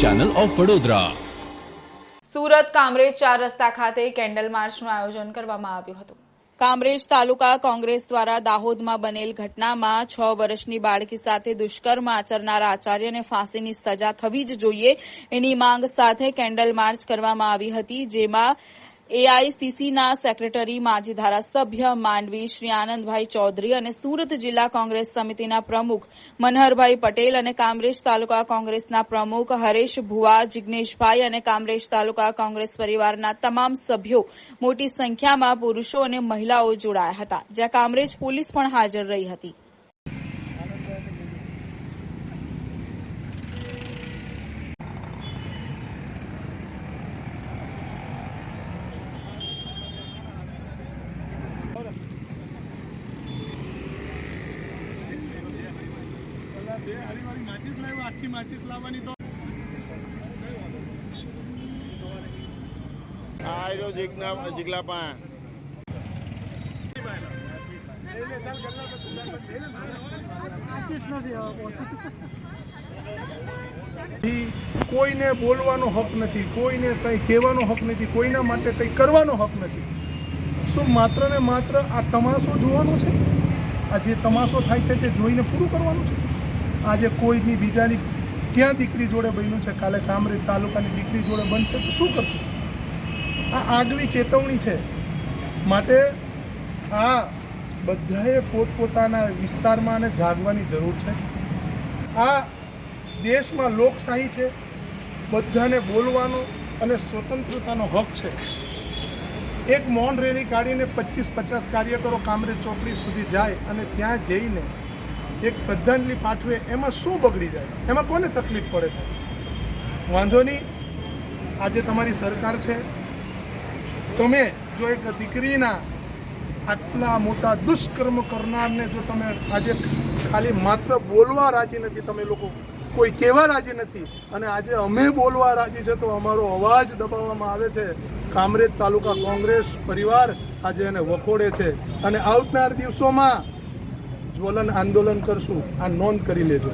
Channel of Vadodara Surat Kamrej ચાર રસ્તા ખાતે કેન્ડલ માર્ચનું આયોજન કરવામાં આવ્યું હતું. કામરેજ તાલુકા કોંગ્રેસ દ્વારા દાહોદમાં બનેલ ઘટનામાં છ વર્ષની બાળકી સાથે દુષ્કર્મ આચરનારા આચાર્યને ફાંસીની સજા થવી જ જોઈએ એની માંગ સાથે કેન્ડલ માર્ચ કરવામાં આવી હતી જેમાં એઆઈસીસીના સેક્રેટરી, માજી ધારાસભ્ય માંડવી શ્રી આનંદભાઈ ચૌધરી અને સુરત જિલ્લા કોંગ્રેસ સમિતિના પ્રમુખ મનહરભાઈ પટેલ અને કામરેજ તાલુકા કોંગ્રેસના પ્રમુખ હરેશ ભુવા, જિગ્નેશભાઈ અને કામરેજ તાલુકા કોંગ્રેસ પરિવારના તમામ સભ્યો મોટી સંખ્યામાં પુરુષો અને મહિલાઓ જોડાયા હતા, જ્યાં કામરેજ પોલીસ પણ હાજર રહી હતી. આ રહ્યો જીગના જીગલા પા કોઈને બોલવાનો હક નથી, કોઈને કંઈ કહેવાનો હક નથી, કોઈના માટે કંઈ કરવાનો હક નથી. શું માત્ર ને માત્ર આ તમાશો જોવાનો છે? આ જે તમાશો થાય છે તે જોઈને પૂરું કરવાનું છે? આજે કોઈની બીજાની ક્યાં દીકરી જોડે બન્યું છે? કાલે કામરેજ તાલુકાની દીકરી જોડે બનશે તો શું કરશે? આ આગવી ચેતવણી છે. માટે આ બધાએ પોતપોતાના વિસ્તારમાં અને જાગવાની જરૂર છે. આ દેશમાં લોકશાહી છે. બધાને બોલવાનો અને સ્વતંત્રતાનો હક છે. એક મૌન રેલી કાઢીને પચીસ પચાસ કાર્યકરો કામરેજ ચોકડી સુધી જાય અને ત્યાં જઈને એક શ્રદ્ધાંજલિ પાઠવે, એમાં શું બગડી જાય? એમાં કોને તકલીફ પડે છે? વાંધો નહીં. આજે તમારી સરકાર છે. તમે જો એક દીકરીના આટલા મોટા દુષ્કર્મ કરનારને જો તમે આજે ખાલી માત્ર બોલવા રાજી નથી, તમે લોકો કોઈ કહેવા રાજી નથી, અને આજે અમે બોલવા રાજી છે, તો અમારો અવાજ દબાવવામાં આવે છે. કામરેજ તાલુકા કોંગ્રેસ પરિવાર આજે એને વખોડે છે. અને આવનાર દિવસોમાં જ્વલન આંદોલન કરશું આ નોંધ કરી લેજો.